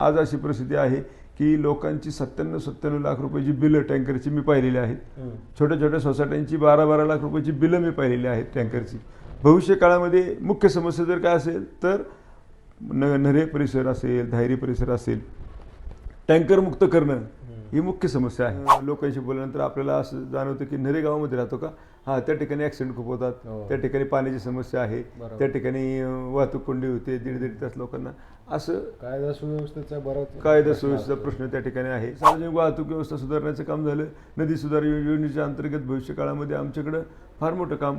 आज अशी परिस्थिती आहे की लोकांची सत्त्याण्णव सत्त्याण्णव लाख रुपयाची बिलं टँकरची मी पाहिलेली आहेत. छोट्या छोट्या सोसायट्यांची बारा बारा लाख रुपयाची बिलं मी पाहिलेली आहेत टँकरची. भविष्य काळामध्ये मुख्य समस्या जर काय असेल तर न नरे परिसर असेल धायरी परिसर असेल टँकर मुक्त करणं ही मुख्य समस्या आहे. लोकांशी बोलल्यानंतर आपल्याला असं जाणवतं की नरे गावामध्ये राहतो का? हा त्या ठिकाणी ॲक्सिडेंट खूप होतात. हो. त्या ठिकाणी पाण्याची समस्या आहे. त्या ठिकाणी वाहतूक कोंडी होते दीड दीड तास लोकांना. असं कायदा सुव्यवस्थेचा बराच कायदा सुव्यवस्थेचा प्रश्न त्या ठिकाणी आहे. सार्वजनिक वाहतूक व्यवस्था सुधारण्याचं काम झालं. नदी सुधार योजनेच्या अंतर्गत भविष्य काळामध्ये आमच्याकडं फार मोठं काम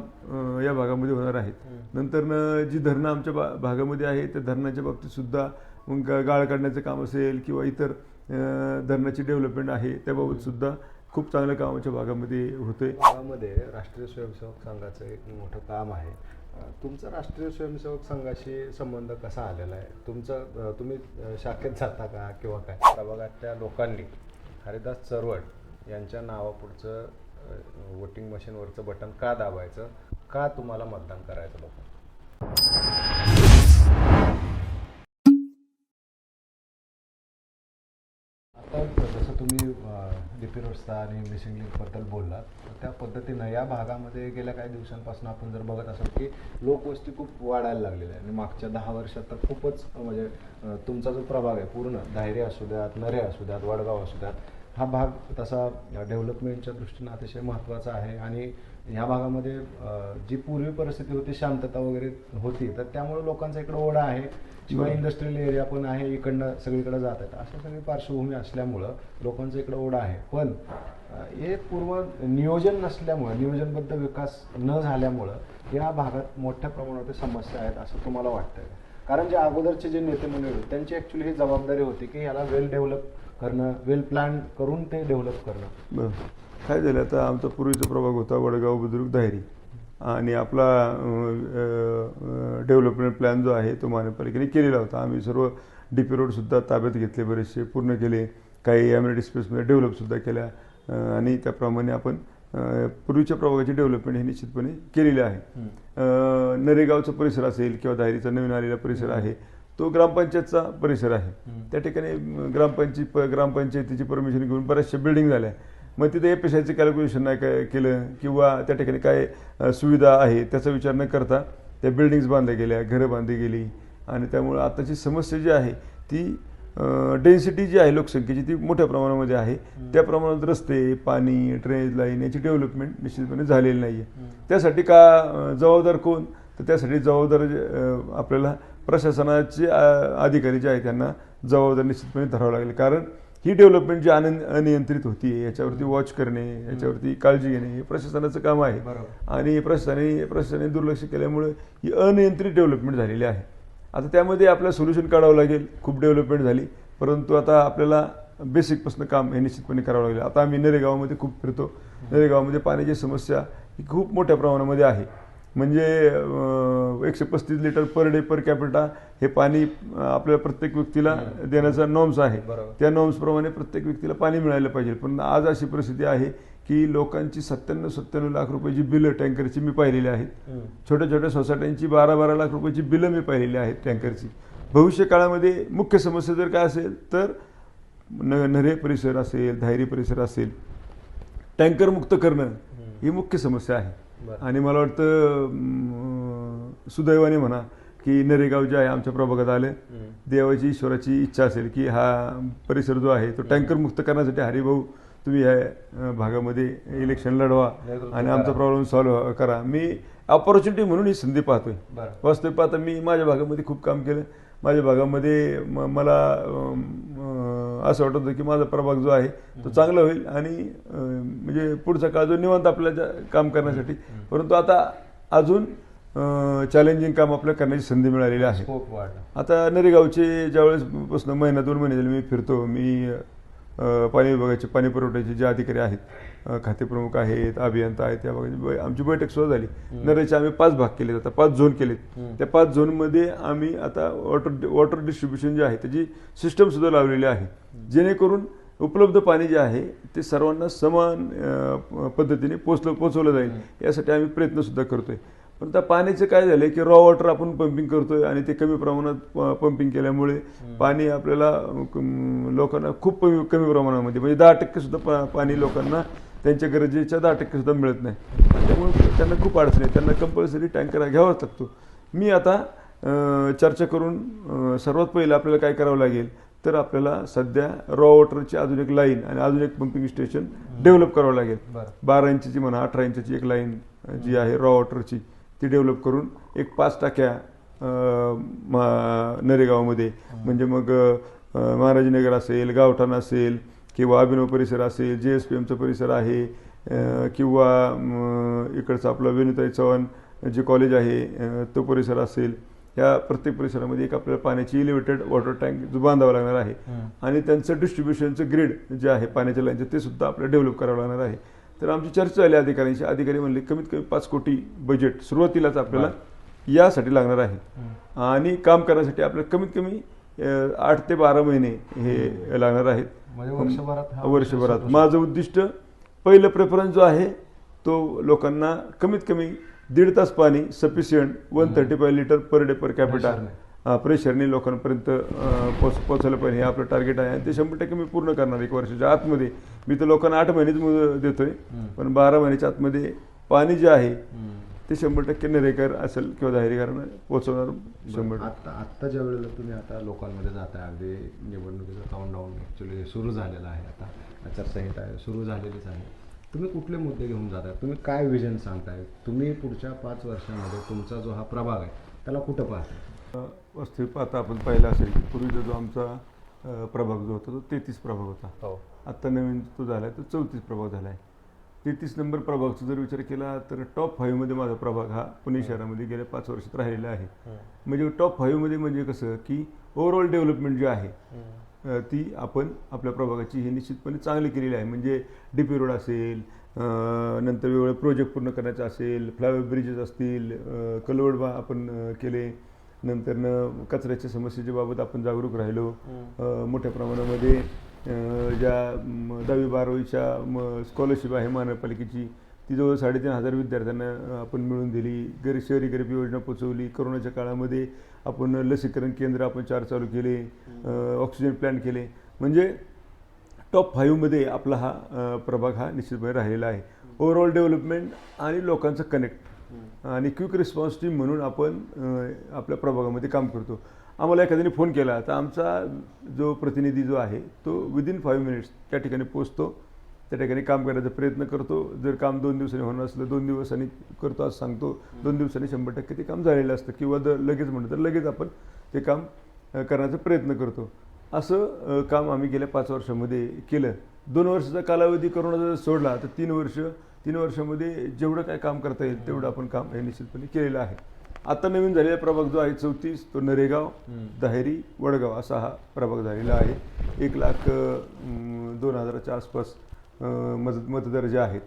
या भागामध्ये होणार आहे. नंतर जी धरणं आमच्या बा भागामध्ये आहे त्या धरणाच्या बाबतीत सुद्धा मग गाळ काढण्याचं काम असेल किंवा इतर धरणाची डेव्हलपमेंट आहे त्याबाबतसुद्धा खूप चांगलं काम आमच्या भागामध्ये होते गावामध्ये राष्ट्रीय स्वयंसेवक संघाचं एक मोठं काम आहे. तुमचा राष्ट्रीय स्वयंसेवक संघाशी संबंध कसा आलेला आहे? तुमचं तुम्ही शाखेत जाता का किंवा काय? प्रभागातल्या लोकांनी हरिदास चरवट यांच्या नावापुढचं वोटिंग मशीनवरचं बटन का दाबायचं? का तुम्हाला मतदान करायचं लोक डी पी रस्ता आणि मिसिंग लिंकबद्दल बोललात. तर त्या पद्धतीनं या भागामध्ये गेल्या काही दिवसांपासून आपण जर बघत असाल की लोकवस्ती खूप वाढायला लागलेली आहे आणि मागच्या दहा वर्षात तर खूपच म्हणजे तुमचा जो प्रभाग आहे पूर्ण धायरे असू द्यात नरे असू द्यात वडगाव असू द्यात हा भाग तसा डेव्हलपमेंटच्या दृष्टीनं अतिशय महत्त्वाचा आहे आणि ह्या भागामध्ये जी पूर्वी परिस्थिती होती शांतता वगैरे होती तर त्यामुळे लोकांचा इकडं ओढा आहे. शिवाय इंडस्ट्रियल एरिया पण आहे इकडनं सगळीकडे जात आहेत. अशा सगळी पार्श्वभूमी असल्यामुळं लोकांचं इकडं ओढा आहे. पण हे पूर्व नियोजन नसल्यामुळं नियोजनबद्ध विकास न झाल्यामुळं या भागात मोठ्या प्रमाणावरती समस्या आहेत असं तुम्हाला वाटतं? कारण जे अगोदरचे जे नेते मंडळी होते त्यांची ॲक्च्युली ही जबाबदारी होती की याला वेल डेव्हलप करणं वेल प्लॅन करून ते डेव्हलप करणं. बरं. काय झालं? आता आमचा पूर्वीचा प्रभाग होता वडगाव बुद्रुक दाहेरी आणि आपला डेव्हलपमेंट प्लॅन जो आहे तो महानगरपालिकेने केलेला होता. आम्ही सर्व डी पी रोडसुद्धा ताब्यात घेतले बरेचसे पूर्ण केले. काही एम्युनिटी स्पेसमध्ये डेव्हलपसुद्धा केल्या. आणि त्याप्रमाणे आपण पूर्वीच्या प्रभागाची डेव्हलपमेंट ही निश्चितपणे केलेली आहे. नरेगावचा परिसर असेल किंवा दाहेरीचा नवीन आलेला परिसर आहे तो ग्रामपंचायतचा परिसर आहे. त्या ठिकाणी ग्रामपंचायत प- ग्रामपंचायतीची परमिशन घेऊन बऱ्याचशा बिल्डिंग झाल्या. मग तिथे एफ एस आयचं कॅल्क्युलेशन नाही काय केलं किंवा त्या ठिकाणी काय सुविधा आहे त्याचा विचार न करता त्या बिल्डिंग्स बांधल्या गेल्या घरं बांधली गेली. आणि त्यामुळं आताची समस्या जी आहे ती डेन्सिटी जी आहे लोकसंख्येची ती मोठ्या प्रमाणामध्ये आहे. त्या प्रमाणात रस्ते पाणी ड्रेनेज लाईन याची डेव्हलपमेंट निश्चितपणे झालेली नाही आहे त्यासाठी का जबाबदार कोण? तर त्यासाठी जबाबदार आपल्याला प्रशासनाचे अधिकारी जे आहेत त्यांना जबाबदार निश्चितपणे धरावं लागेल. कारण ही डेव्हलपमेंट जी अन अनियंत्रित होती याच्यावरती वॉच करणे याच्यावरती काळजी घेणे हे प्रशासनाचं काम आहे. आणि प्रशासनाने प्रशासनाने दुर्लक्ष केल्यामुळे ही अनियंत्रित डेव्हलपमेंट झालेली आहे. आता त्यामध्ये आपल्याला सोल्युशन काढावं लागेल. खूप डेव्हलपमेंट झाली. परंतु आता आपल्याला बेसिकपासून काम हे निश्चितपणे करावं लागेल. आता आम्ही नरेगावामध्ये खूप फिरतो. नरेगावामध्ये पाण्याची समस्या ही खूप मोठ्या प्रमाणामध्ये आहे. म्हणजे एकशे पस्तीस litre per day per capita हे पाणी आपल्या प्रत्येक व्यक्तीला देण्याचा नॉर्म्स आहे. त्या नॉर्म्सप्रमाणे प्रत्येक व्यक्तीला पाणी मिळालं पाहिजे. पण आज अशी परिस्थिती आहे की लोकांची सत्त्याण्णव सत्त्याण्णव लाख रुपयाची बिलं टँकरची मी पाहिलेली आहेत. छोट्या छोट्या सोसायट्यांची बारा बारा लाख रुपयाची बिलं मी पाहिलेली आहेत टँकरची. भविष्य काळामध्ये मुख्य समस्या जर काय असेल तर न नरे परिसर असेल धायरी परिसर असेल टँकर मुक्त करणं ही मुख्य समस्या आहे. आणि मला वाटतं सुदैवाने म्हणा की नरेगाव जे आहे आमच्या प्रभागात आले. देवाची ईश्वराची इच्छा असेल की हा परिसर जो आहे तो टँकर मुक्त करण्यासाठी हरिभाऊ तुम्ही या भागामध्ये इलेक्शन लढवा आणि आमचा. प्रॉब्लेम सॉल्व्ह करा. मी ऑपॉर्च्युनिटी म्हणून ही संधी पाहतोय. वास्तविक पाहता मी माझ्या भागामध्ये खूप काम केलं. माझ्या भागामध्ये मला असं वाटत होतं की माझा प्रभाग जो आहे तो चांगला होईल आणि म्हणजे पुढचा काळ जो निवांत आपल्याला काम करण्यासाठी. परंतु आता अजून चॅलेंजिंग काम आपल्याला करण्याची संधी मिळालेली आहे. आता नरेगावचे ज्यावेळेस पासून महिना दोन महिने झाले मी फिरतो. मी पाणी विभागाचे पाणी पुरवठ्याचे जे अधिकारी आहेत अ, खाते प्रमुख आहेत अभियंता आहेत त्या भागाची बै- आमची बैठक सुद्धा झाली. नरेचे आम्ही पाच भाग केलेत आता पाच झोन केलेत. त्या पाच झोनमध्ये आम्ही आता वॉटर वॉटर डिस्ट्रीब्युशन जे आहे त्याची सिस्टम सुद्धा लावलेली आहे. जेणेकरून उपलब्ध पाणी जे आहे ते सर्वांना समान पद्धतीने पोचलं पोचवलं जाईल. यासाठी आम्ही प्रयत्न सुद्धा करतोय. पण त्या पाण्याचं काय झालंय की रॉ वॉटर आपण पंपिंग करतोय आणि ते कमी प्रमाणात पंपिंग केल्यामुळे पाणी आपल्याला लोकांना खूप कमी प्रमाणामध्ये म्हणजे दहा टक्के सुद्धा पा- पाणी लोकांना त्यांच्या गरजेच्या दहा टक्के सुद्धा मिळत नाही. त्यामुळे त्यांना खूप अडचण आहे. त्यांना कंपल्सरी टँकर घ्यावाच लागतो. मी आता चर्चा करून सर्वात पहिलं आपल्याला काय करावं लागेल? तर आपल्याला सध्या रॉ वॉटरची अजून एक लाईन आणि अजून एक पंपिंग स्टेशन डेव्हलप करावं लागेल. बरं. इंचची म्हणा अठरा इंचची एक लाईन जी आहे रॉ वॉटरची ती डेव्हलप करून एक पाच टाक्या नरेगावमध्ये. म्हणजे मग महाराजनगर असेल गावठाण असेल किंवा अभिनव परिसर असेल जे एस पी एमचा परिसर आहे किंवा इकडचं आपलं वेणुताई चव्हाण जे कॉलेज आहे तो परिसर असेल या प्रत्येक परिसरामध्ये एक आपल्याला पाण्याची इलिव्हेटेड वॉटर टँक जो बांधावा लागणार आहे. आणि त्यांचं डिस्ट्रीब्युशनचं ग्रीड जे आहे पाण्याच्या लाईनचं ते सुद्धा आपल्याला डेव्हलप करावं लागणार आहे. तर आमची चर्चा झाली अधिकाऱ्यांशी. अधिकारी म्हणले कमीत कमी पाच कोटी बजेट सुरुवातीलाच आपल्याला यासाठी लागणार आहे. आणि काम करण्यासाठी आपल्याला कमीत कमी आठ ते बारा महिने हे लागणार आहेत. वर्षभरात हा वर्षभरात विषय माझं उद्दिष्ट पहिलं प्रेफरन्स जो आहे तो लोकांना कमीत कमी दीड तास पाणी sufficient one thirty five litre per day per capita प्रेशरने. लोकांपर्यंत पोच पोचायला पाहिजे हे आपलं टार्गेट आहे आणि ते शंभर टक्के मी पूर्ण करणार एक वर्षाच्या आतमध्ये मी तर लोकांना आठ महिनेच देतोय. पण बारा महिन्याच्या आतमध्ये पाणी जे आहे. ते शंभर टक्के नरेकर असेल किंवा दाहेरीकरांना पोहोचवणार शंभर बरं, आता आत्ता ज्या वेळेला तुम्ही आता लोकांमध्ये जाताय अगदी निवडणुकीचं काउंटडाऊन ॲक्च्युली सुरू झालेलं आहे आता. आचारसंहिता आहे सुरू झालेलीच आहे. तुम्ही कुठले मुद्दे घेऊन जाताय तुम्ही काय विजन सांगताय? तुम्ही पुढच्या पाच वर्षामध्ये तुमचा जो हा प्रभाग आहे त्याला कुठं पाहताय? वास्तविक आता आपण पाहिलं असेल की पूर्वीचा जो आमचा प्रभाग जो होता तो तेहतीस प्रभाग होता. हो. आत्ता नवीन तो झाला आहे तो चौतीस प्रभाग झाला आहे तेहतीस नंबर प्रभागचा जर विचार केला तर टॉप फाईव्हमध्ये माझा प्रभाग हा पुणे शहरामध्ये गेल्या पाच वर्षात राहिलेला आहे. म्हणजे टॉप फाईव्हमध्ये म्हणजे कसं की ओव्हरऑल डेव्हलपमेंट जी आहे ती आपण आपल्या प्रभागाची ही निश्चितपणे चांगली केलेली आहे. म्हणजे डी पी रोड असेल नंतर वेगवेगळे प्रोजेक्ट पूर्ण करायचे असेल फ्लायओव्हर ब्रिजेस असतील कलवड आपण केले. नंतर न कचऱ्याच्या समस्येच्या बाबत आपण जागरूक राहिलो. मोठ्या प्रमाणामध्ये ज्या दहावी बारावीच्या स्कॉलरशिप आहे महानगरपालिकेची ती जवळ साडेतीन हजार विद्यार्थ्यांना आपण मिळून दिली. गरीब शहरी गरीब योजना पोचवली. कोरोनाच्या काळामध्ये आपण लसीकरण केंद्र आपण चार चालू केले. ऑक्सिजन प्लॅन्ट केले. म्हणजे टॉप फाईव्हमध्ये आपला हा प्रभाग हा निश्चितपणे राहिलेला आहे. ओव्हरऑल डेव्हलपमेंट आणि लोकांचं कनेक्ट आणि क्विक रिस्पॉन्स टीम म्हणून आपण आपल्या प्रभागामध्ये काम करतो. आम्हाला एखाद्याने फोन केला तर आमचा जो प्रतिनिधी जो आहे तो विदिन फाईव्ह मिनिट्स त्या ठिकाणी पोचतो त्या ठिकाणी काम करायचा प्रयत्न करतो. जर काम दोन दिवसांनी होणार असलं दोन दिवसांनी करतो असं सांगतो. दोन दिवसांनी शंभर टक्के ते काम झालेलं असतं. किंवा जर लगेच म्हणलं तर लगेच आपण ते काम करण्याचा प्रयत्न करतो. असं काम आम्ही गेल्या पाच वर्षामध्ये केलं. दोन वर्षाचा कालावधी करोनाचा जर सोडला तर तीन वर्ष तीन वर्षामध्ये जेवढं काय काम करता येईल तेवढं आपण काम हे निश्चितपणे केलेलं आहे. आता नवीन झालेला प्रभाग जो आहे चौतीस तो नरेगाव दाहेरी वडगाव असा हा प्रभाग झालेला आहे. एक लाख दोन हजाराच्या आसपास मत मतदार जे आहेत.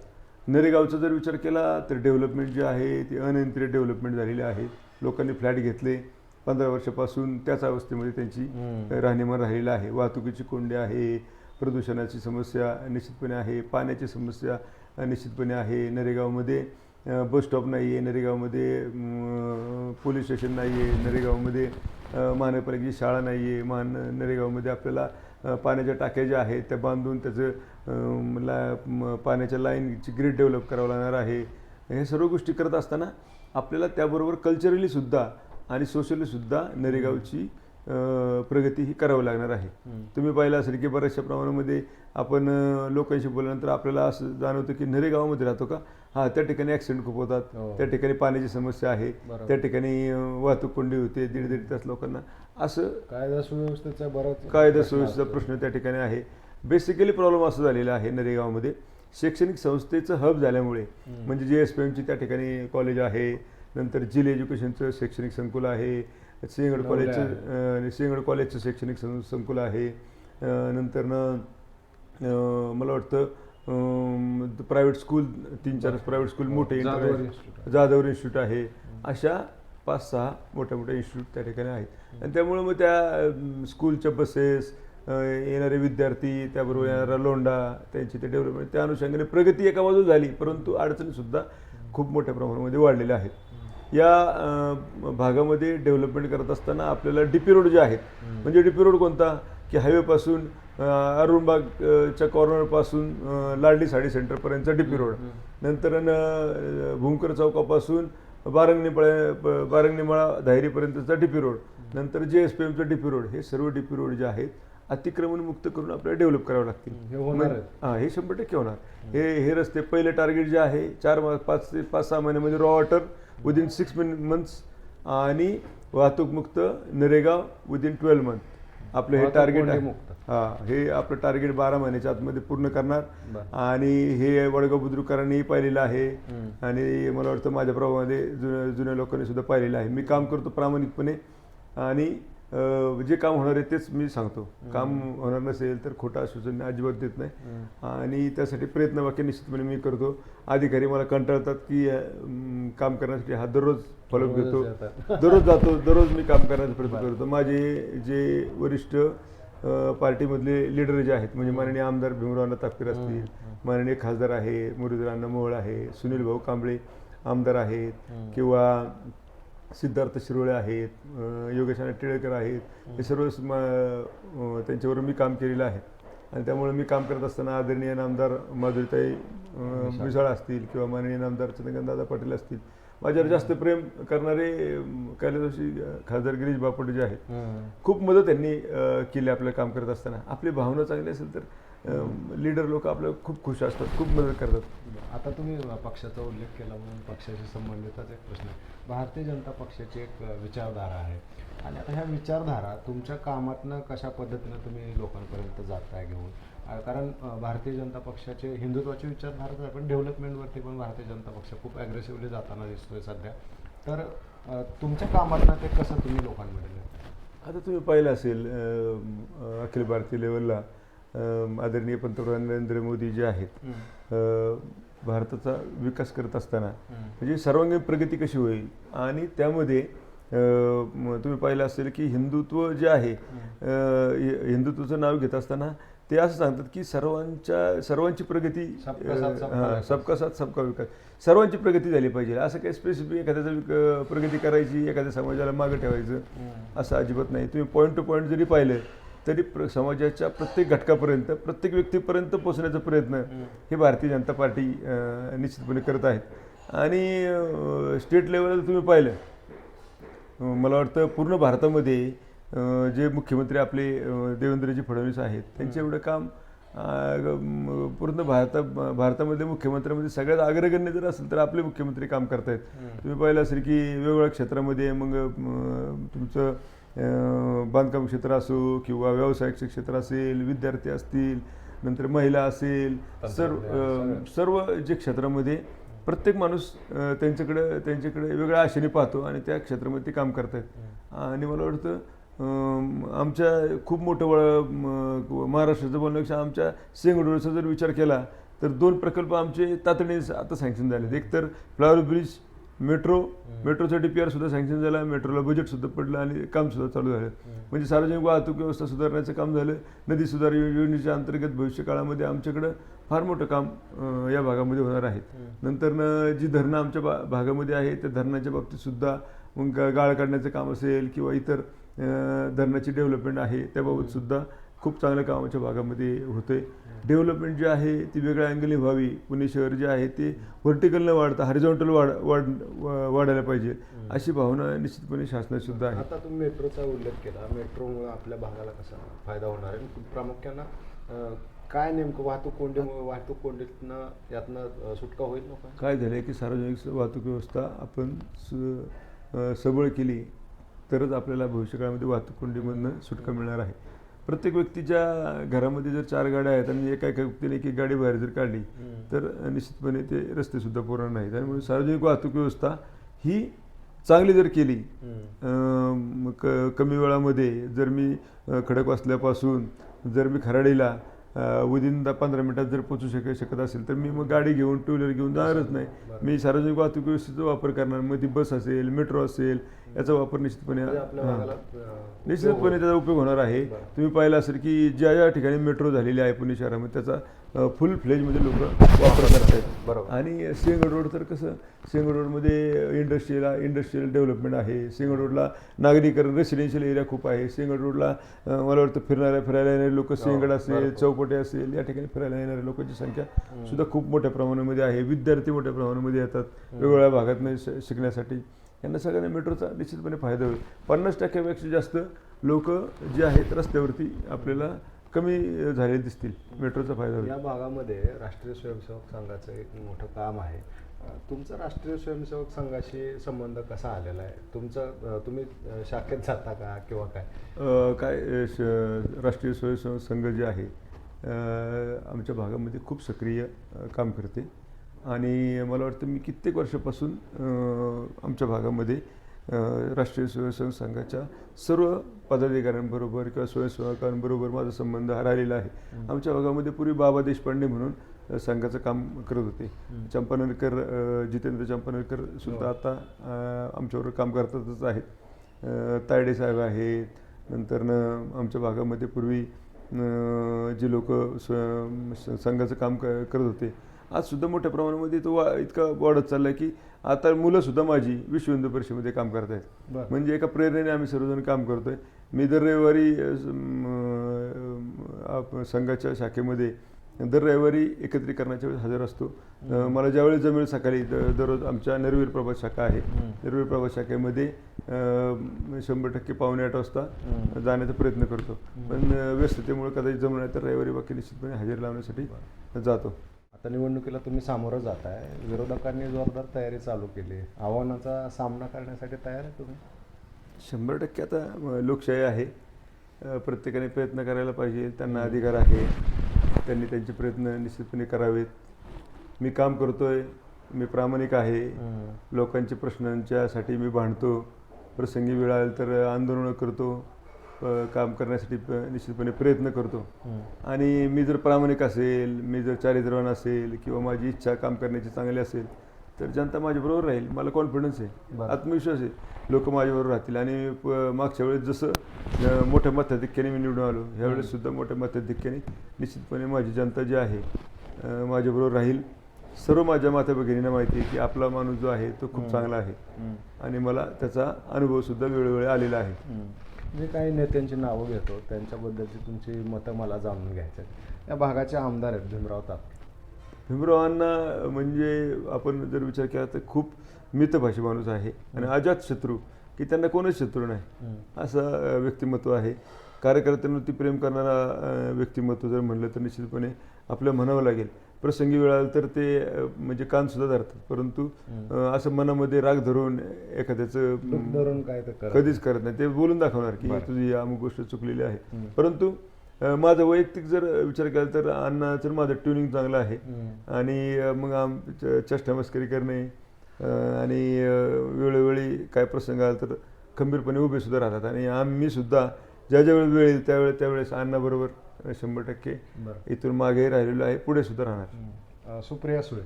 नरेगावचा जर विचार केला तर डेव्हलपमेंट जे आहे ते अनियंत्रित डेव्हलपमेंट झालेली आहे. लोकांनी फ्लॅट घेतले पंधरा वर्षापासून त्याच अवस्थेमध्ये त्यांची राहणीमान राहिलेलं आहे. वाहतुकीची कोंडी आहे प्रदूषणाची समस्या निश्चितपणे आहे पाण्याची समस्या निश्चितपणे आहे. नरेगावमध्ये बस स्टॉप नाही आहे नरेगावमध्ये पोलीस स्टेशन नाही आहे नरेगावमध्ये महानगरपालिकेची शाळा नाही आहे महान नरेगावमध्ये आपल्याला पाण्याच्या टाक्या ज्या आहेत त्या बांधून त्याचं ला पाण्याच्या लाईनची ग्रीड डेव्हलप करावं लागणार आहे. हे सर्व गोष्टी करत असताना आपल्याला त्याबरोबर कल्चरलीसुद्धा आणि सोशलीसुद्धा नरेगावची प्रगती ही करावी लागणार आहे. तुम्ही पाहिलं असेल की बऱ्याचशा प्रमाणामध्ये आपण लोकांशी बोलल्यानंतर आपल्याला असं जाणवतं की नरेगावामध्ये राहतो का? हां त्या ठिकाणी ॲक्सिडेंट खूप होतात. हो. त्या ठिकाणी पाण्याची समस्या आहे. त्या ठिकाणी वाहतूक कोंडी होते दीड दीड तास लोकांना. असं कायदा सुव्यवस्थेचा बराच कायदा सुव्यवस्थेचा. प्रश्न त्या ठिकाणी आहे. बेसिकली प्रॉब्लेम असं झालेला आहे नरेगावमध्ये. शैक्षणिक संस्थेचं हब झाल्यामुळे म्हणजे जे एस पी एमची त्या ठिकाणी कॉलेज आहे. नंतर जिल एज्युकेशनचं शैक्षणिक संकुल आहे. सिंहगड कॉलेजचं सिंहगड कॉलेजचं शैक्षणिक सं संकुल आहे. अं, नंतर न मला वाटतं प्रायव्हेट स्कूल तीन चार प्रायव्हेट स्कूल मोठे जाधवर इंटर इन्स्टिट्यूट. आहे. अशा पाच सहा मोठ्या मोठ्या इन्स्टिट्यूट त्या ठिकाणी आहेत. आणि त्यामुळे मग त्या स्कूलच्या बसेस येणारे विद्यार्थी त्याबरोबर येणारा लोंडा त्यांची ते डेव्हलपमेंट त्या अनुषंगाने प्रगती एका बाजूला झाली परंतु अडचणी सुद्धा खूप मोठ्या प्रमाणामध्ये वाढलेल्या आहेत. या भागामध्ये डेव्हलपमेंट करत असताना आपल्याला डी पी रोड जे आहेत म्हणजे डी पी रोड कोणता? की हायवेपासून अरुणबागच्या कॉर्नरपासून लाडली साडी सेंटरपर्यंतचा डी पी रोड नंतर भूमकर चौकापासून बारंगणीपळ्या बारंगणीमळा धायरीपर्यंतचा डी पी रोड नंतर जे एस पी एमचा डी पी रोड हे सर्व डी पी रोड जे आहेत अतिक्रमण मुक्त करून आपल्याला डेव्हलप करावे लागतील. हे. हां हे शंभर टक्के होणार. हे हे रस्ते पहिले टार्गेट जे आहे चार पाच ते पाच सहा महिन्यामध्ये raw water within six months आणि वाहतूक मुक्त नरेगा विदिन ट्वेल्व मंथ आपलं हे टार्गेट आहे. हा हे आपलं टार्गेट बारा महिन्याच्या आतमध्ये पूर्ण करणार. आणि हे वडगाव बुद्रुकारांनी पाहिलेलं आहे. आणि मला वाटतं माझ्या प्रभावामध्ये जुन्या जुन्या लोकांनी सुद्धा पाहिलेलं आहे मी काम करतो प्रामाणिकपणे आणि जे काम होणार आहे तेच मी सांगतो. काम होणार नसेल तर खोटा सूचना अजिबात देत नाही. आणि त्यासाठी प्रयत्न वाक्य निश्चितपणे मी करतो. अधिकारी मला कंटाळतात की काम करण्यासाठी हा दररोज फॉलोअप घेतो. दररोज जातो दररोज मी काम करण्याचा प्रयत्न करतो. माझे जे वरिष्ठ पार्टीमधले लीडर जे आहेत म्हणजे माननीय आमदार भीमराव तापकीर असतील माननीय खासदार आहे मुरलीधर मोहोळ आहे सुनील भाऊ कांबळे आमदार आहेत किंवा सिद्धार्थ शिरोळे आहेत अ, योगेश अण्णा टिळेकर आहेत हे सर्व त्यांच्यावर मी काम केलेलं आहे. आणि त्यामुळे मी काम करत असताना आदरणीय नामदार माधुरीताई मिसाळ असतील किंवा माननीय नामदार चंद्रकांतदादा पाटील असतील माझ्यावर जास्त प्रेम करणारे अ, खासदार गिरीश बापट जे आहेत. खूप मदत त्यांनी केली आपलं काम करत असताना. आपली भावना चांगली असेल तर लीडर लोक आपल्याला खूप खुश असतात खूप मदत करतात. आता तुम्ही पक्षाचा उल्लेख केला म्हणून पक्षाशी संबंधितच एक प्रश्न आहे. भारतीय जनता पक्षाची एक विचारधारा आहे. आणि आता ह्या विचारधारा तुमच्या कामातनं कशा पद्धतीनं तुम्ही लोकांपर्यंत जाताय घेऊन? कारण भारतीय जनता पक्षाचे हिंदुत्वाची विचारधारा आहे पण डेव्हलपमेंटवरती पण भारतीय जनता पक्ष खूप ॲग्रेसिव्हली जाताना दिसतोय सध्या. तर तुमच्या कामातनं ते कसं तुम्ही लोकांमध्ये? आता तुम्ही पाहिलं असेल अखिल भारतीय लेवलला आदरणीय पंतप्रधान नरेंद्र मोदी जे आहेत भारताचा विकास करत असताना म्हणजे सर्वांगीण प्रगती कशी होईल? आणि त्यामध्ये तुम्ही पाहिलं असेल की हिंदुत्व जे आहे हिंदुत्वाचं नाव घेत असताना ते असं सांगतात की सर्वांच्या सर्वांची प्रगती सबका साथ, सबका हां, विकास. सबका साथ सबका विकास. सर्वांची प्रगती झाली पाहिजे. असं काही स्पेसिफिक एखाद्याचा प्रगती करायची एखाद्या समाजाला मागं ठेवायचं असं अजिबात नाही. तुम्ही पॉईंट टू पॉईंट जरी पाहिलं तरी प्र समाजाच्या प्रत्येक घटकापर्यंत प्रत्येक व्यक्तीपर्यंत पोहोचण्याचा प्रयत्न हे भारतीय जनता पार्टी निश्चितपणे करत आहेत आणि स्टेट लेवलला तुम्ही पाहिलं. मला वाटतं पूर्ण भारतामध्ये जे मुख्यमंत्री आपले देवेंद्रजी फडणवीस आहेत त्यांचे एवढं काम पूर्ण भारता भारतामध्ये मुख्यमंत्र्यांमध्ये सगळ्यात अग्रगण्य जर असेल तर आपले मुख्यमंत्री काम करतायत. तुम्ही पाहिलं असेल की वेगवेगळ्या क्षेत्रामध्ये मग तुमचं बांधकाम क्षेत्र असो किंवा व्यावसायिक क्षेत्र असेल विद्यार्थी असतील नंतर महिला असेल सर्व सर्व जे क्षेत्रामध्ये प्रत्येक माणूस त्यांच्याकडे त्यांच्याकडे वेगळ्या आशेने पाहतो आणि त्या क्षेत्रामध्ये ते काम करतायत. आणि मला वाटतं आमच्या खूप मोठं वळ महाराष्ट्राचं बोलण्यापेक्षा आमच्या सेंगडोळचा जर विचार केला तर दोन प्रकल्प आमचे तातडीने आता सँक्शन झालेत. एक तर फ्लावर ब्रिज मेट्रो मेट्रोचा डी पी आर सुद्धा सँक्शन झाला मेट्रोला बजेट सुद्धा पडलं आणि काम सुद्धा चालू झालं. म्हणजे सार्वजनिक वाहतूक व्यवस्था सुधारण्याचं काम झालं. नदी सुधार योजनेच्या अंतर्गत भविष्य काळामध्ये आमच्याकडं फार मोठं काम या भागामध्ये होणार आहे. नंतर जी धरणं आमच्या बा भागामध्ये आहे त्या धरणाच्या बाबतीत सुद्धा मग गाळ काढण्याचं काम असेल किंवा इतर धरणाची डेव्हलपमेंट आहे त्याबाबत सुद्धा खूप चांगलं काम आमच्या भागामध्ये होतंय. डेव्हलपमेंट जी आहे ती वेगळ्या अँगलने व्हावी. पुणे शहर जे आहे ते व्हर्टिकल न वाढता हरिझॉन्टल वाढ वाढ वाढायला पाहिजे. अशी भावना निश्चितपणे शासनात सुद्धा आहे. आता तुम्ही मेट्रोचा उल्लेख केला. मेट्रोमुळे आपल्या भागाला कसा फायदा होणार आहे? प्रामुख्यानं काय नेमकं वाहतूक कोंडीमुळे वाहतूक कोंडीतनं यातनं सुटका होईल काय झालं आहे की सार्वजनिक वाहतूक व्यवस्था आपण सबळ केली तरच आपल्याला भविष्यकाळामध्ये वाहतूक कोंडीमधनं सुटका मिळणार आहे. प्रत्येक व्यक्तीच्या घरामध्ये जर चार गाड्या आहेत आणि एका एका व्यक्तीने एक एक गाडी बाहेर जर काढली तर निश्चितपणे ते रस्ते सुद्धा पुरणार नाहीत त्यामुळे सार्वजनिक वाहतूक व्यवस्था ही चांगली जर केली क कमी वेळामध्ये जर मी खडक वाचल्यापासून जर मी खराडीला विदिन दहा पंधरा मिनिटात जर पोचू शक शकत असेल तर मी मग गाडी घेऊन टू व्हीलर घेऊन जाणारच नाही. मी सार्वजनिक वाहतूक व्यवस्थेचा वापर करणार. मग ती बस असेल मेट्रो असेल याचा वापर निश्चितपणे म्हणजे हां. भागाला अं, निश्चितपणे त्याचा उपयोग होणार आहे. तुम्ही पाहिलं असेल की ज्या ज्या ठिकाणी मेट्रो झालेली आहे पुणे शहरामध्ये त्याचा फुल फ्लेजमध्ये लोक वापर करत आहेत. बरोबर. आणि सिंहगड रोड तर कसं सिंहगड रोडमध्ये इंडस्ट्रीला इंडस्ट्रियल डेव्हलपमेंट आहे. सिंहगड रोडला नागरीकरण रेसिडेन्शियल एरिया खूप आहे. सिंहगड रोडला मला वाटतं फिरणाऱ्या फिरायला येणारे लोक सिंहगड असेल भरपूर. चौपटे असेल या ठिकाणी फिरायला येणाऱ्या लोकांची संख्या सुद्धा खूप मोठ्या प्रमाणामध्ये आहे. विद्यार्थी मोठ्या प्रमाणामध्ये येतात. वेगवेगळ्या भागातून शिकण्यासाठी. यांना सगळ्यांना मेट्रोचा निश्चितपणे फायदा होईल. पन्नास टक्क्यापेक्षा जास्त लोक जे आहेत रस्त्यावरती आपल्याला कमी झालेले दिसतील. मेट्रोचा फायदा होईल. या भागामध्ये राष्ट्रीय स्वयंसेवक संघाचं एक मोठं काम आहे. तुमचा राष्ट्रीय स्वयंसेवक संघाशी संबंध कसा आलेला आहे? तुमचं तुम्ही शाखेत जाता का किंवा काय? काय राष्ट्रीय स्वयंसेवक संघ जे आहे आमच्या भागामध्ये खूप सक्रिय काम करते. आणि मला वाटतं मी कित्येक वर्षापासून आमच्या भागामध्ये राष्ट्रीय स्वयंसेवक संघाच्या सर्व पदाधिकाऱ्यांबरोबर किंवा स्वयंसेवकांबरोबर माझा संबंध हा राहिलेला आहे. आमच्या भागामध्ये पूर्वी बाबा देशपांडे म्हणून संघाचं काम करत होते. चंपानेरकर जितेंद्र चंपानेरकर सुद्धा आता अ, आमच्याबरोबर काम करतातच आहेत. तायडे साहेब आहेत. नंतरनं आमच्या भागामध्ये पूर्वी जे लोक संघाचं काम क करत होते आज सुद्धा मोठ्या प्रमाणामध्ये तो वा इतका वाढत चालला आहे की आता मुलंसुद्धा माझी विश्व हिंदू परिषदेमध्ये काम करत आहेत. म्हणजे एका प्रेरणेने आम्ही सर्वजण काम करतोय. मी दर रविवारी संघाच्या शाखेमध्ये दर रविवारी एकत्रीकरणाच्या वेळेस हजर असतो. मला ज्यावेळेस जमेल सकाळी दररोज आमच्या नरवीर प्रभात शाखा आहे. नरवीर प्रभात शाखेमध्ये शंभर टक्के पावणे आठ वाजता जाण्याचा प्रयत्न करतो. पण व्यस्ततेमुळे कदाचित जमलं नाही तर रविवारी बाकी निश्चितपणे हजेरी लावण्यासाठी जातो. आता निवडणुकीला तुम्ही सामोरं जाताय. विरोधकांनी जोरदार तयारी चालू केली. आव्हानाचा सामना करण्यासाठी तयार आहे तुम्ही? शंभर टक्के आता लोकशाही आहे. प्रत्येकाने प्रयत्न करायला पाहिजे. त्यांना अधिकार आहे. त्यांनी त्यांचे प्रयत्न निश्चितपणे करावेत. मी काम करतोय. मी प्रामाणिक आहे. लोकांच्या प्रश्नांच्यासाठी मी भांडतो. प्रसंगी वेळ आला तर आंदोलनं करतो. काम करण्यासाठी निश्चितपणे प्रयत्न करतो. आणि मी जर प्रामाणिक असेल मी जर चारित्र्यवान असेल किंवा माझी इच्छा काम करण्याची चांगली असेल तर जनता माझ्याबरोबर राहील. मला कॉन्फिडन्स आहे. आत्मविश्वास आहे. लोक माझ्याबरोबर राहतील. आणि मागच्या वेळेस जसं मोठ्या मताधिक्याने मी निवडून आलो ह्यावेळेस सुद्धा मोठ्या मताधिक्याने निश्चितपणे माझी जनता जी आहे माझ्याबरोबर राहील. सर्व माझ्या माता भगिनींना माहिती आहे की आपला माणूस जो आहे तो खूप चांगला आहे. आणि मला त्याचा अनुभव सुद्धा वेळोवेळी आलेला आहे. जे काही नेत्यांची नावं घेतो त्यांच्याबद्दलची तुमची मतं मला जाणून घ्यायची आहेत. या भागाचे आमदार आहेत भीमराव तापके. भीमरावांना म्हणजे आपण जर विचार केला तर खूप मितभाषी माणूस आहे आणि अजात शत्रू की त्यांना कोणच शत्रू नाही. असं व्यक्तिमत्व आहे. कार्यकर्त्यांवरती प्रेम करणारा व्यक्तिमत्व जर म्हणलं तर निश्चितपणे आपल्याला म्हणावं लागेल. प्रसंगी वेळ आला तर ते म्हणजे कान सुद्धा धरतात. परंतु असं मनामध्ये राग धरून एखाद्याचं काय कधीच करत नाही. ते बोलून दाखवणार की. तुझी अमुक गोष्ट चुकलेली आहे. परंतु माझा वैयक्तिक जर विचार केला तर अण्णा तर माझं ट्युनिंग चांगलं आहे. आणि मग आम चष्टा मस्करी करणे आणि वेळोवेळी काय प्रसंग आला तर खंबीरपणे उभे सुद्धा राहतात. आणि आम्ही सुद्धा ज्या ज्या वेळी वेळ येईल त्यावेळेस त्यावेळेस अण्णाबरोबर शंभर टक्के इथून मागे राहिलेलो आहे पुढे सुद्धा राहणार. सुप्रिया सुळे.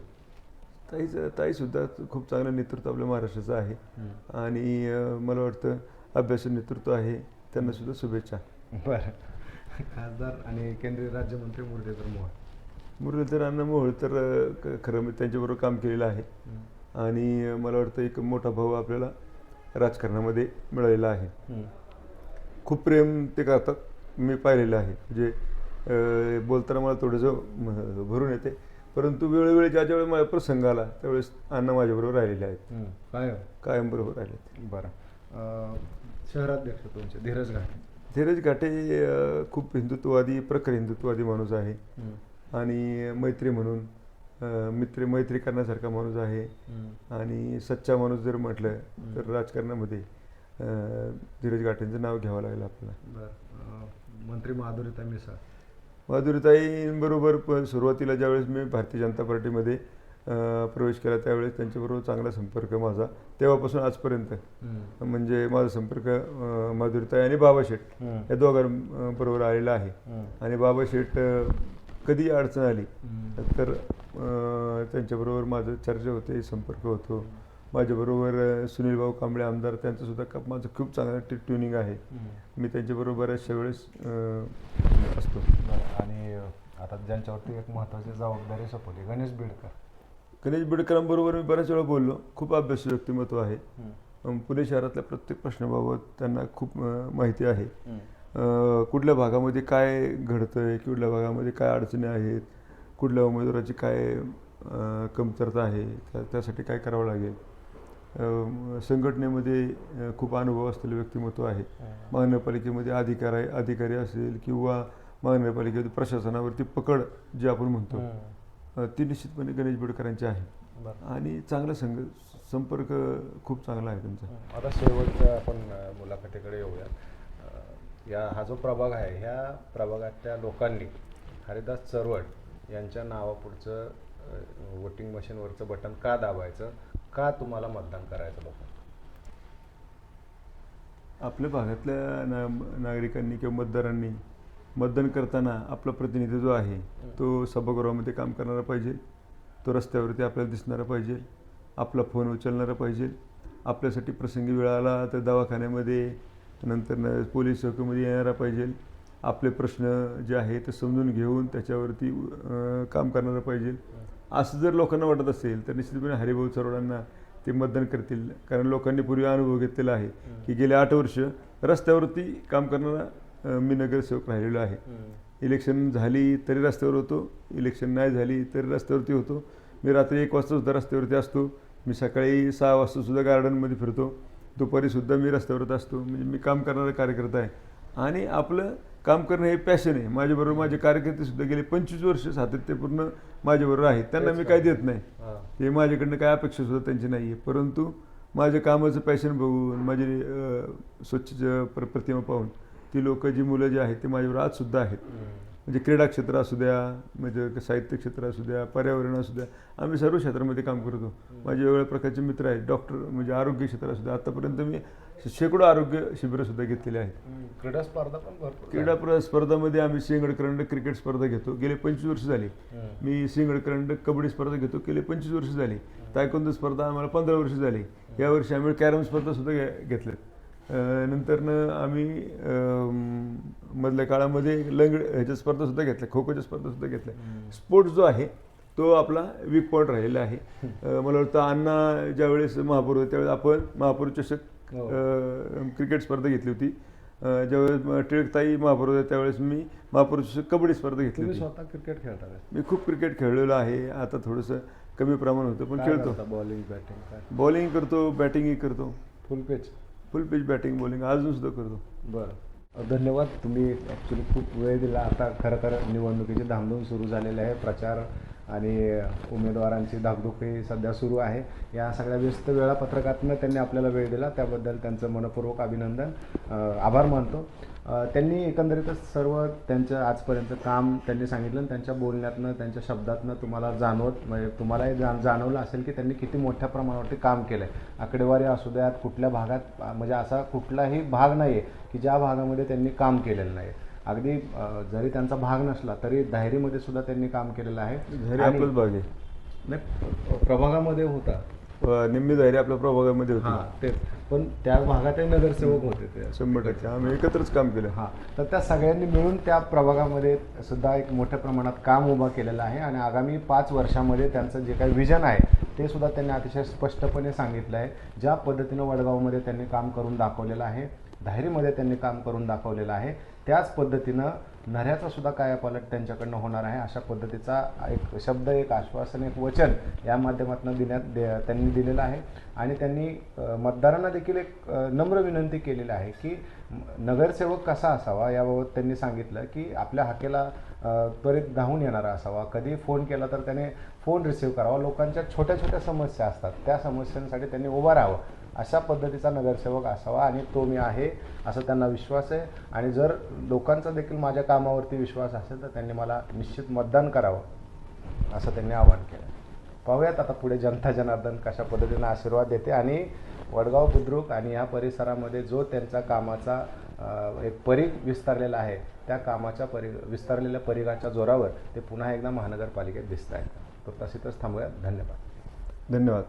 ताईच ताईसुद्धा खूप चांगलं नेतृत्व आपल्या महाराष्ट्राचं आहे. आणि मला वाटतं अभ्यासू नेतृत्व आहे. त्यांना सुद्धा शुभेच्छा. बरं. खासदार आणि केंद्रीय राज्यमंत्री मुरलीधर मोहोळ. मुरलीधर अण्णा मोहोळ तर खरं मी त्यांच्याबरोबर काम केलेलं आहे. आणि मला वाटतं एक मोठा भाऊ आपल्याला राजकारणामध्ये मिळालेला आहे. खूप प्रेम ते करतात. मी पाहिलेलं आहे. म्हणजे बोलताना मला थोडंसं भरून येते. परंतु वेळोवेळी ज्या ज्यावेळी मला प्रसंग आला त्यावेळेस अण्णा माझ्याबरोबर राहिलेले आहेत. काय? कायम बरोबर राहिले बरं शहराध्यक्ष तुमचे धीरज घाटे. धीरज घाटे खूप हिंदुत्ववादी प्रखर हिंदुत्ववादी माणूस आहे. आणि मैत्री म्हणून मित्र मैत्री करण्यासारखा माणूस आहे. आणि सच्चा माणूस जर म्हटलं तर राजकारणामध्ये धीरज घाटेंचं नाव घ्यावं लागेल आपल्याला. बरं. मंत्री माधुरीता मिसाळ माधुरीताईंबरोबर प सुरुवातीला ज्यावेळेस मी भारतीय जनता पार्टीमध्ये प्रवेश केला त्यावेळेस त्यांच्याबरोबर चांगला संपर्क माझा. तेव्हापासून आजपर्यंत. म्हणजे माझा संपर्क माधुरीताई आणि बाबा शेठ या दोघांबरोबर आलेला आहे. आणि बाबा शेठ कधी अडचण आली. तर त्यांच्याबरोबर माझं चर्चा होते संपर्क होतो. माझ्याबरोबर सुनील भाऊ कांबळे आमदार त्यांचंसुद्धा का माझं खूप चांगलं टी ट्युनिंग आहे. मी त्यांच्याबरोबर बऱ्याचशा वेळेस अं, असतो. बरं आणि आता ज्यांच्यावरती एक महत्वाची जबाबदारी सोपवली गणेश बिडकर. गणेश बिडकरांबरोबर मी बऱ्याच वेळा बोललो. खूप अभ्यासू व्यक्तिमत्व आहे. पुणे शहरातल्या प्रत्येक प्रश्नाबाबत त्यांना खूप अं, माहिती आहे. अं, कुठल्या भागामध्ये काय घडतंय कुठल्या भागामध्ये काय अडचणी आहेत कुठल्या उमेदवाराची काय अं, कमतरता आहे त्या त्यासाठी काय करावं लागेल? संघटनेमध्ये खूप अनुभव असलेलं व्यक्तिमत्व आहे. महानगरपालिकेमध्ये अधिकार आहे अधिकारी असेल किंवा महानगरपालिकेमध्ये प्रशासनावरती पकड जे आपण म्हणतो ती निश्चितपणे गणेश बिडकरांची आहे. आणि चांगला संघ संपर्क खूप चांगला आहे त्यांचा आता शेवटच्या आपण मुलाखतीकडे येऊया या हा जो प्रभाग आहे ह्या प्रभागातल्या लोकांनी हरिदास चरवट यांच्या नावापुढचं वोटिंग मशीनवरचं बटन का दाबायचं? का तुम्हाला मतदान करायचं लोक आपल्या भागातल्या ना नागरिकांनी किंवा मतदारांनी मतदान करताना आपला प्रतिनिधी जो आहे तो सभागृहामध्ये काम करणारा पाहिजे तो रस्त्यावरती आपल्याला दिसणारा पाहिजे आपला फोन उचलणारा पाहिजे आपल्यासाठी प्रसंगी वेळ आला तर दवाखान्यामध्ये नंतर पोलीस चौकीमध्ये येणारा पाहिजे आपले प्रश्न जे आहे ते समजून घेऊन त्याच्यावरती काम करणारा पाहिजे. असं जर लोकांना वाटत असेल तर निश्चितपणे हरिभाऊ चरोडांना ते मतदान करतील. कारण लोकांनी पूर्वी अनुभव घेतलेला आहे की गेले आठ वर्ष रस्त्यावरती काम करणारा मी नगरसेवक राहिलेलो आहे. इलेक्शन झाली तरी रस्त्यावर होतो इलेक्शन नाही झाली तरी रस्त्यावरती होतो. मी रात्री एक वाजता सुद्धा रस्त्यावरती असतो. मी सकाळी सहा वाजता सुद्धा गार्डनमध्ये फिरतो. दुपारी सुद्धा मी रस्त्यावरती असतो. म्हणजे मी काम करणारा कार्यकर्ता आहे. आणि आपलं काम करणं हे पॅशन आहे. माझ्याबरोबर माझे कार्यकर्ते सुद्धा गेले पंचवीस वर्ष सातत्यपूर्ण माझ्याबरोबर आहेत. त्यांना मी काय देत नाही. ते माझ्याकडनं काय अपेक्षा सुद्धा त्यांची नाही आहे परंतु माझ्या कामाचं पॅशन बघून माझे स्वच्छ प्र प्रतिमा पाहून ती लोक जी मुलं जी आहेत ते माझ्याबरोबर आज सुद्धा आहेत. म्हणजे क्रीडा क्षेत्र असू द्या म्हणजे साहित्य क्षेत्र असू द्या पर्यावरण असू द्या आम्ही सर्व क्षेत्रामध्ये काम करतो. माझे वेगवेगळ्या प्रकारचे मित्र आहेत. डॉक्टर म्हणजे आरोग्य क्षेत्र असू द्या. आतापर्यंत मी शेकडो आरोग्य शिबिरं सुद्धा घेतलेली आहेत. क्रीडा स्पर्धा पण भरपूर क्रीडा प्र स्पर्धामध्ये आम्ही सिंहगड करंड क्रिकेट स्पर्धा घेतो. गेले पंचवीस वर्ष झाली. मी सिंहगड करंड कबड्डी स्पर्धा घेतो. गेले पंचवीस वर्ष झाली. तायकोंदो स्पर्धा आम्हाला पंधरा वर्ष झाली. यावर्षी आम्ही कॅरम स्पर्धा सुद्धा घे- घेतल्यात. अं, नंतरनं आम्ही अं, मधल्या काळामध्ये लंगड ह्याच्या स्पर्धा सुद्धा घेतल्या. खो खोच्या स्पर्धा सुद्धा घेतल्या. स्पोर्ट्स जो आहे तो आपला वीक पॉईंट राहिलेला आहे. अं, मला वाटतं अण्णा ज्यावेळेस महापौर होते त्यावेळेस आपण महापौर चषक क्रिकेट स्पर्धा घेतली होती. ज्यावेळेस टिळकताई महापौर होत्या त्यावेळेस मी महापौर कबड्डी स्पर्धा घेतली होती. स्वतः क्रिकेट खेळता का? मी खूप क्रिकेट खेळलेलो आहे. आता थोडंसं कमी प्रमाण होतं पण खेळतो. बॉलिंग बॅटिंग बॉलिंग करतो बॅटिंगही करतो. फुल पेच फुल पिच बॅटिंग बॉलिंग अजून सुद्धा करतो. बरं. धन्यवाद. तुम्ही ॲक्च्युली खूप वेळ दिला. आता खरं तर निवडणुकीची धामधूम सुरू झालेली आहे. प्रचार आणि उमेदवारांची धाकधुकी सध्या सुरू आहे. या सगळ्या व्यस्त वेळापत्रकातनं त्यांनी आपल्याला वेळ दिला. त्याबद्दल त्यांचं मनपूर्वक अभिनंदन. आभार मानतो. त्यांनी एकंदरीतच सर्व त्यांचं आजपर्यंत काम त्यांनी सांगितलं आणि त्यांच्या बोलण्यातनं त्यांच्या शब्दातनं तुम्हाला जाणवत म्हणजे तुम्हालाही जा जाणवलं असेल की त्यांनी किती मोठ्या प्रमाणावरती काम केलं आहे आकडेवारी असू द्यात कुठल्या भागात म्हणजे असा कुठलाही भाग नाही आहे की ज्या भागामध्ये त्यांनी काम केलेलं नाही अगदी जरी त्यांचा भाग नसला तरी दाहेरीमध्ये सुद्धा त्यांनी काम केलेलं आहे. आपलंच भाग आहे. नाही प्रभागामध्ये होता. निम्मी धायरी आपल्या प्रभागामध्ये होती. तेच. पण त्या भागातही नगरसेवक होते ते. शंभर टक्के. आम्ही एकत्रच काम केलं. हा. तर त्या सगळ्यांनी मिळून त्या प्रभागामध्ये सुद्धा एक मोठ्या प्रमाणात काम उभा केलेलं आहे आणि आगामी पाच वर्षामध्ये त्यांचं जे काही विजन आहे ते सुद्धा त्यांनी अतिशय स्पष्टपणे सांगितलं आहे ज्या पद्धतीनं वडगावमध्ये त्यांनी काम करून दाखवलेलं आहे धायरीमध्ये त्यांनी काम करून दाखवलेलं आहे. त्याच पद्धतीनं नऱ्याचा सुद्धा कायापालट त्यांच्याकडनं होणार आहे. अशा पद्धतीचा एक शब्द एक आश्वासन एक वचन या माध्यमातून देण्यात दे त्यांनी दिलेलं आहे. आणि त्यांनी मतदारांना देखील एक नम्र विनंती केलेली आहे की नगरसेवक कसा असावा याबाबत त्यांनी सांगितलं की आपल्या हाकेला त्वरित धावून येणारा असावा. कधी फोन केला तर त्याने फोन रिसीव्ह करावा. लोकांच्या छोट्या छोट्या समस्या असतात. त्या समस्यांसाठी त्यांनी उभं राहावं. अशा पद्धतीचा नगरसेवक असावा आणि तो मी आहे असं त्यांना विश्वास आहे. आणि जर लोकांचा देखील माझ्या कामावरती विश्वास असेल तर त्यांनी मला निश्चित मतदान करावं असं त्यांनी आवाहन केलं. पाहूयात आता पुढे जनता जनार्दन कशा पद्धतीनं आशीर्वाद देते आणि वडगाव बुद्रुक आणि या परिसरामध्ये जो त्यांचा कामाचा एक परीघ विस्तारलेला आहे त्या कामाच्या परि विस्तारलेल्या परिघाच्या जोरावर ते पुन्हा एकदा महानगरपालिकेत दिसत आहेत तर तसेच थांबूयात. धन्यवाद. धन्यवाद.